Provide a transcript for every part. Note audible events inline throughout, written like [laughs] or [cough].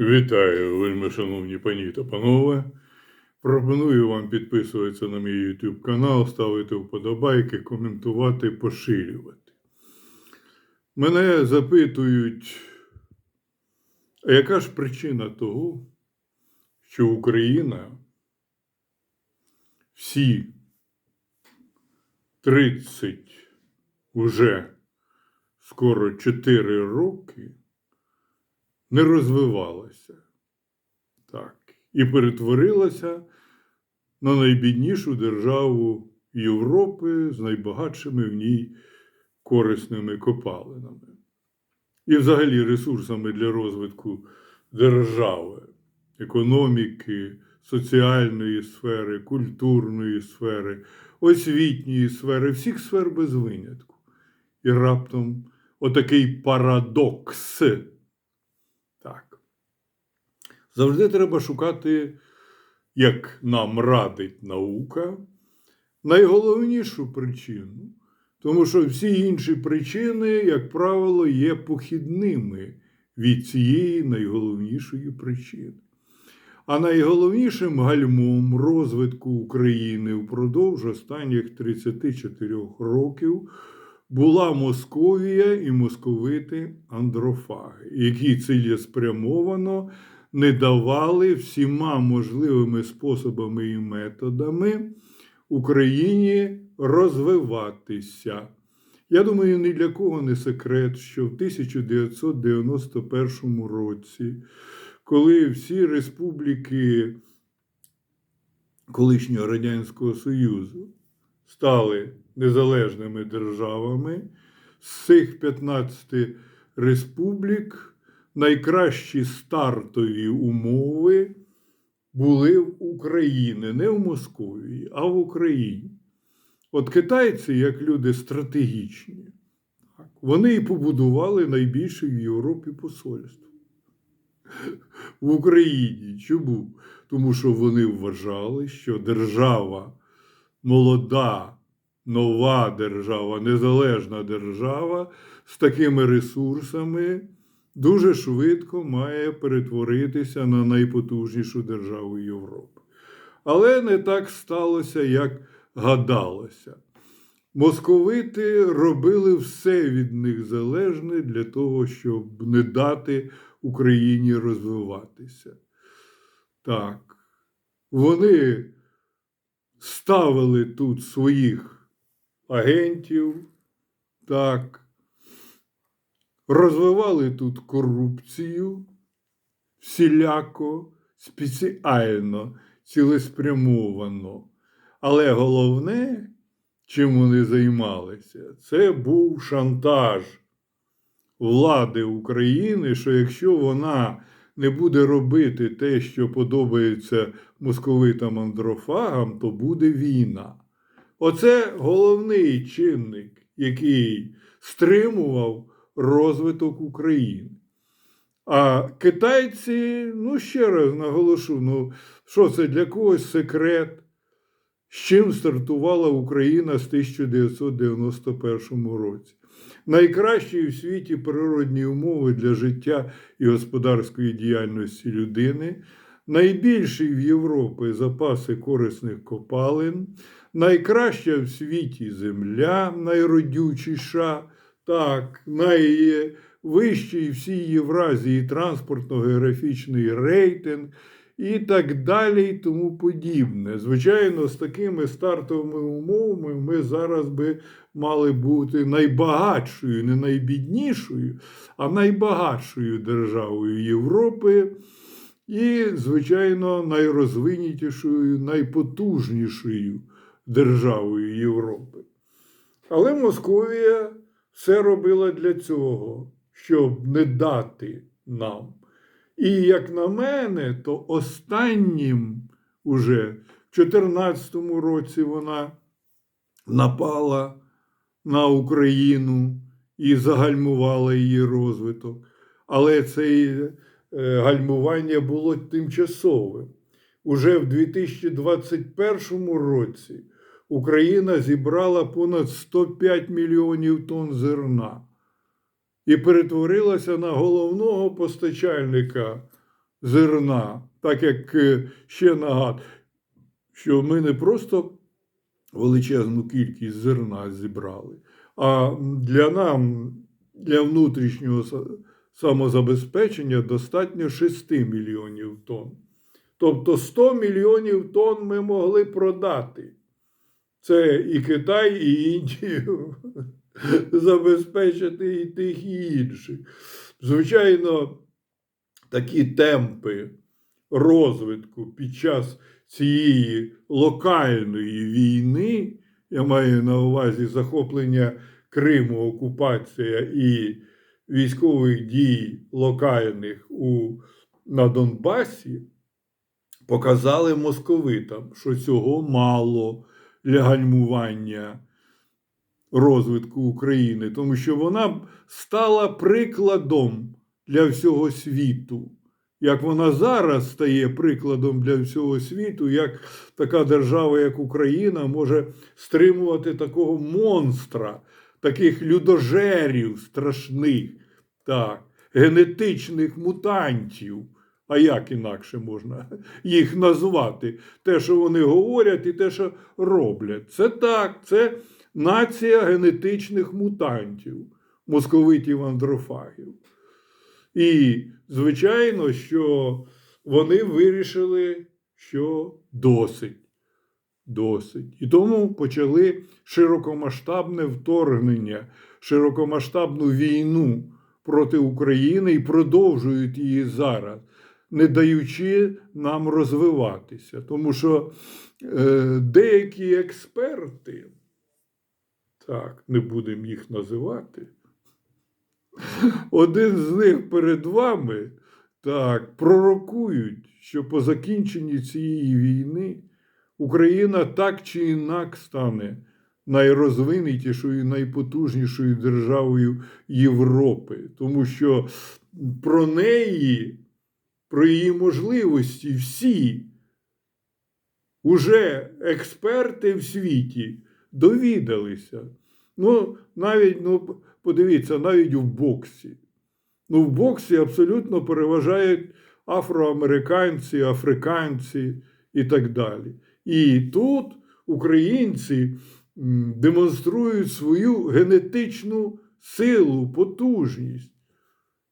Вітаю, вельми шановні пані та панове. Пропоную вам підписуватися на мій YouTube канал, ставити вподобайки, коментувати, поширювати. Мене запитують, а яка ж причина того, що Україна всі 30 уже скоро 4 роки не розвивалася. Так. І перетворилася на найбіднішу державу Європи з найбагатшими в ній корисними копалинами. І взагалі ресурсами для розвитку держави, економіки, соціальної сфери, культурної сфери, освітньої сфери, всіх сфер без винятку. І раптом отакий парадокс. Завжди треба шукати, як нам радить наука, найголовнішу причину. Тому що всі інші причини, як правило, є похідними від цієї найголовнішої причини. А найголовнішим гальмом розвитку України впродовж останніх 34 років була Московія і московити андрофаги, які цілеспрямовано не давали всіма можливими способами і методами Україні розвиватися. Я думаю, ні для кого не секрет, що в 1991 році, коли всі республіки колишнього Радянського Союзу стали незалежними державами, з цих 15 республік найкращі стартові умови були в Україні, не в Московії, а в Україні. От китайці, як люди стратегічні, вони і побудували найбільше в Європі посольство. [laughs] В Україні. Чому? Тому що вони вважали, що держава молода, нова держава, незалежна держава з такими ресурсами дуже швидко має перетворитися на найпотужнішу державу Європи. Але не так сталося, як гадалося. Московити робили все від них залежне для того, щоб не дати Україні розвиватися. Так, вони ставили тут своїх агентів, так, розвивали тут корупцію всіляко, спеціально, цілеспрямовано. Але головне, чим вони займалися, це був шантаж влади України, що якщо вона не буде робити те, що подобається московитам андрофагам, то буде війна. Оце головний чинник, який стримував розвиток України. А китайці, ну ще раз наголошу, ну що це для когось секрет, з чим стартувала Україна з 1991 році. Найкращі в світі природні умови для життя і господарської діяльності людини, найбільші в Європі запаси корисних копалин, найкраща в світі земля, найродючіша, так, найвищий в всій Євразії транспортно-географічний рейтинг і так далі, і тому подібне. Звичайно, з такими стартовими умовами ми зараз би мали бути найбагатшою, не найбіднішою, а найбагатшою державою Європи. І, звичайно, найрозвинутішою, найпотужнішою державою Європи. Але Московія все робила для цього, щоб не дати нам. І, як на мене, то останнім уже в 2014 році вона напала на Україну і загальмувала її розвиток. Але це е, гальмування було тимчасовим. Уже в 2021 році Україна зібрала понад 105 мільйонів тонн зерна і перетворилася на головного постачальника зерна, так як е, ще нагад, що ми не просто величезну кількість зерна зібрали, а для нам, для внутрішнього самозабезпечення достатньо 6 мільйонів тонн. Тобто 100 мільйонів тонн ми могли продати. Це і Китай, і Індію [laughs] забезпечити і тих, і інших. Звичайно, такі темпи розвитку під час цієї локальної війни, я маю на увазі захоплення Криму, окупація і військових дій локальних у, на Донбасі, показали московитам, що цього мало для гальмування розвитку України, тому що вона стала прикладом для всього світу. Як вона зараз стає прикладом для всього світу, як така держава, як Україна, може стримувати такого монстра, таких людожерів страшних, так, генетичних мутантів. А як інакше можна їх назвати? Те, що вони говорять, і те, що роблять. Це так, це нація генетичних мутантів, московитів андрофагів. І, звичайно, що вони вирішили, що досить. Досить. І тому почали широкомасштабне вторгнення, широкомасштабну війну проти України і продовжують її зараз, не даючи нам розвиватися. Тому що е, деякі експерти, так, не будемо їх називати, один з них перед вами так, пророкують, що по закінченні цієї війни Україна так чи інак стане найрозвинутішою, найпотужнішою державою Європи, тому що про неї, про її можливості всі уже експерти в світі довідалися. Ну, навіть, ну, подивіться, навіть в боксі. Ну, в боксі абсолютно переважають афроамериканці, африканці і так далі. І тут українці демонструють свою генетичну силу, потужність.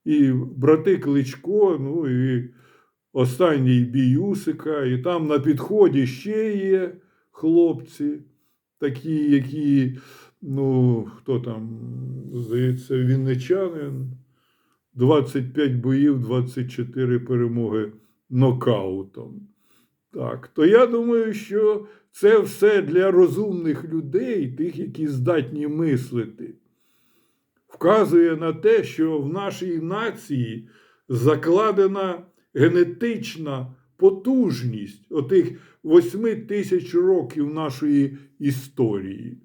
І брати Кличко, ну і останній бій Усика, і там на підході ще є хлопці, такі, які, ну, хто там, здається, вінничанин, 25 боїв, 24 перемоги нокаутом. Так, то я думаю, що це все для розумних людей, тих, які здатні мислити, вказує на те, що в нашій нації закладена генетична потужність отих восьми тисяч років нашої історії.